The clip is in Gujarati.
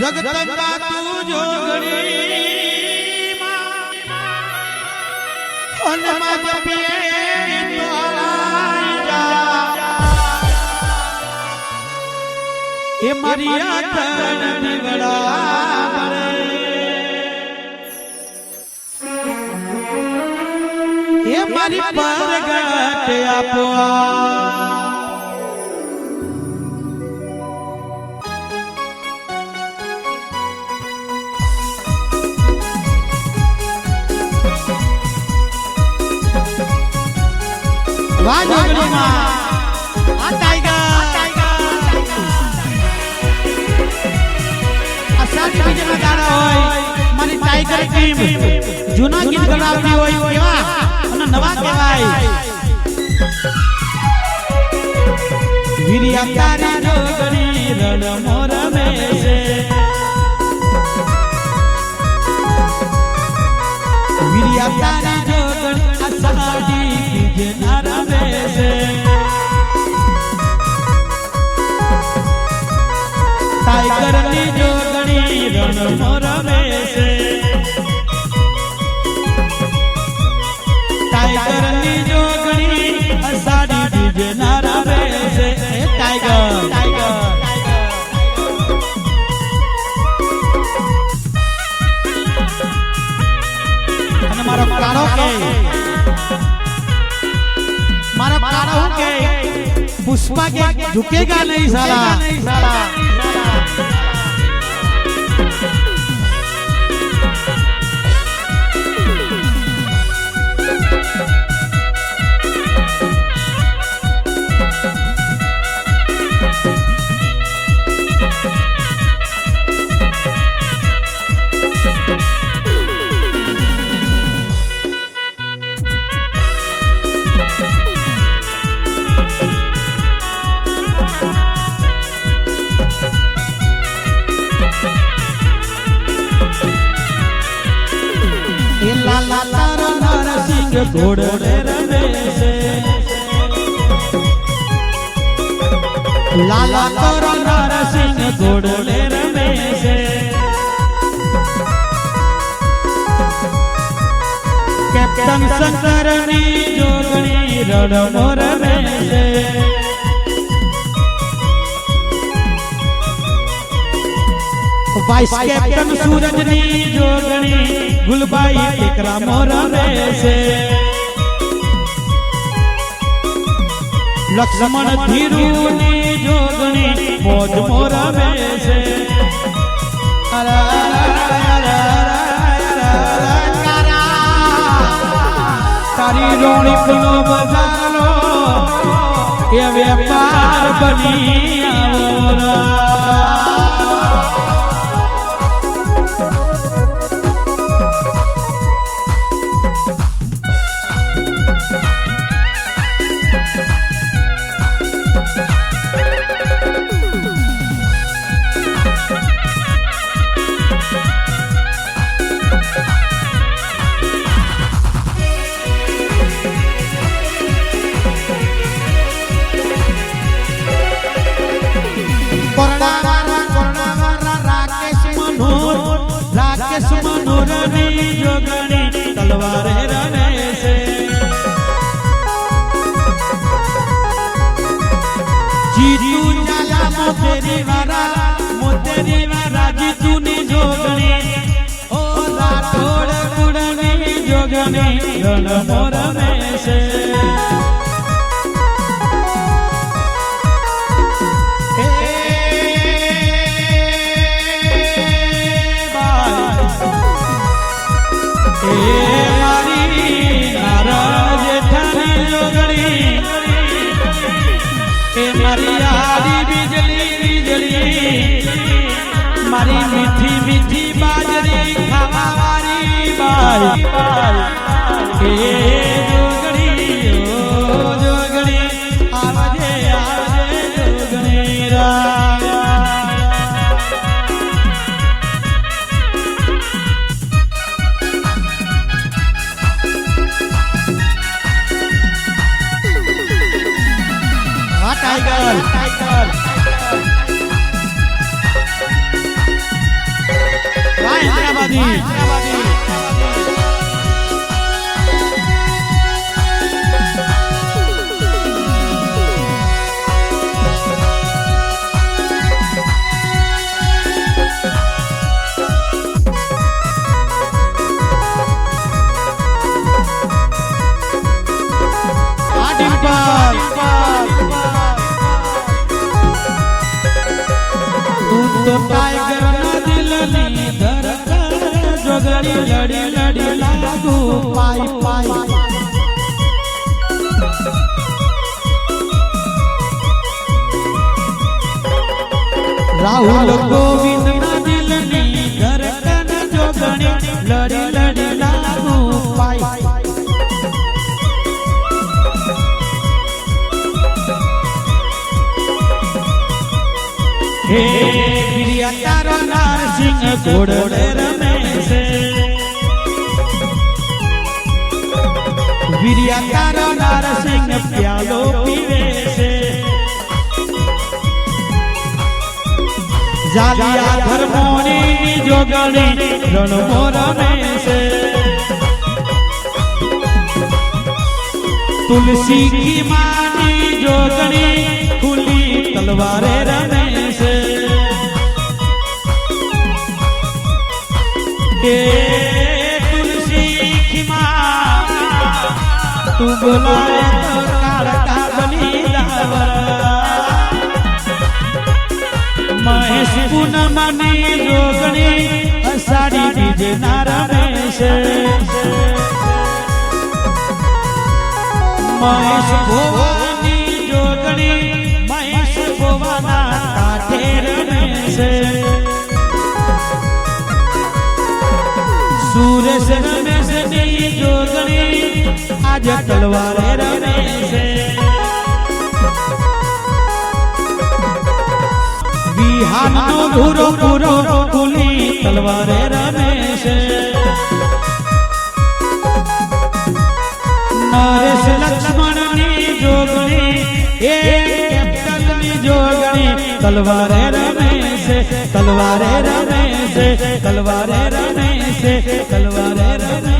જગદંબા તું જોગણી અને માજ પીએ એ મારી દીવડા મળે. એ મારી પરગટ આપો વાહ જોગણીમાં આ ટાઈગર અષાઢી બીજના હોય મારી ટાઈગર જૂના ગીત ગણાવતી હોય કેવા અને નવા કહેવાય વીરિયા તારી ટાઈગરની જોગણી રણ पुष्पा के झुकेगा नहीं साला। ઘોડે રમે છે લાલા તારો નરસિંહ ઘોડે રમે છે કેપ્ટન શંકરની જોગણી રડમો રમે છે વાઇસ કેપ્ટન સૂરજની જોગણી ગુલબાઈ ટેકરા મોર છે લક્ષ્મણ ધીરુની જોગણી મોજ મોર છે. તારી રોણી નો બજારો એ વેપાર બની આવરા. તલવારે રમે છે. જીતુ ચાલા મોતેરી વાળા, મોતેરી વાળા જીતુની જોગણી. ઓ રાઠોડ કુળની જોગણી રણમો રમે છે. મારી મીઠી મીઠી બાજરી ખાવા વાળી બાઈ એ હૈદરાબાદી તું ટાઈગર ના પાઈ પાઈ. રાહુલ હે વીર્યા તારો નારસિંહ ઘોડે રમે છે વીર્યા તારો નારસિંહ પ્યાલો પીવે છે જાલિયા ધર્મોની જોગણી રણમો રમે છે તુલસી કી માની જોગણી ખુલી તલવારે એ તુલસી ખીમા, તું બોલાય તો કાળકા બની દાવર મહેશ પૂનમની જોગણી અષાઢી બીજે નારા છે મહેશ ભોવાની જોગણી મહેશ ભોવાના કાઠે રમે જોગણી આજે તલવારે રમે છે વિહાનનો ધુરો પૂરો ખુલી તલવારે રમે છે નરેશ લક્ષ્મણની જોગણી એ કેપ્ટનની જોગણી તલવારે રમે છે તલવારે રમે છે તલવારે રમે છે તલવારે રમે